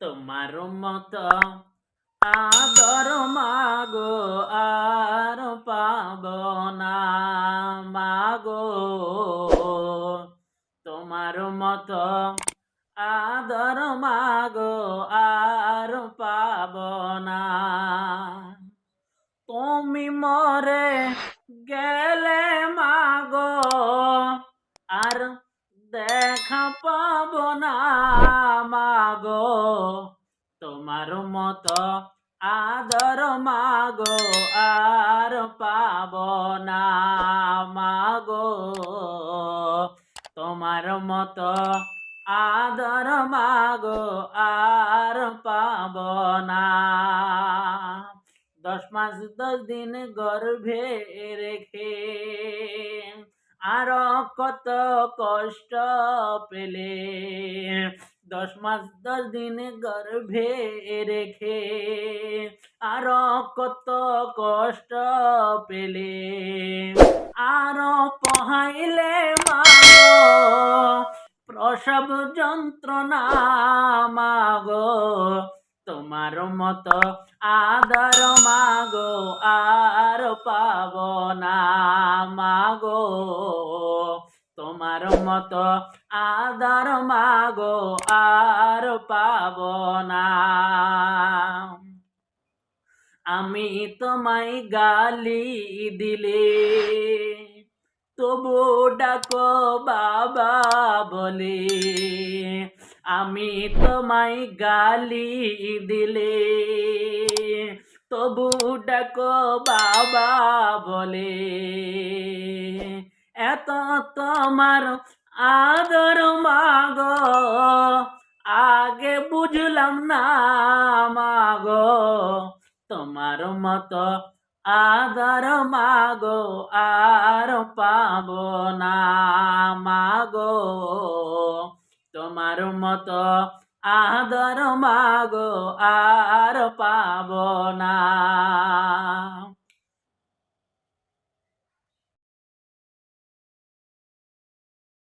তোমার মত আদর মাগো আর পাব না মাগো। তোমার মত আদর মাগো আর পাব না। তুমি মরে গেলে পাব না, মাগো। তোমার মতো আদর মাগো আর পাব না, মাগো। তোমার মতো আদর মাগো আর পাব না। দশ মাস দশ দিন গর্ভে রেখে আরও কত কষ্ট পেলে? দশ মাস, দশ দিন গর্ভে রেখে আর কত কষ্ট পেলে? আর পহাইলে প্রসব যন্ত্রণা মাগো, তোমার মতো আদর মাগো আর পাব না। মাগো, তোমার মতো আদর মাগো আর পাব না। আমি তোমায় গালি দিলে, তবু ডাকো বাবা বলে। আমি তোমায় গালি দিলে তবু ডাকো বাবা বলে, এত তোমার আদর মাগো, আগে বুঝলাম না মাগো, তোমার মতো আদর মাগো আর পাব না মাগো, তোমার মতো আদর মাগো আর পাব না।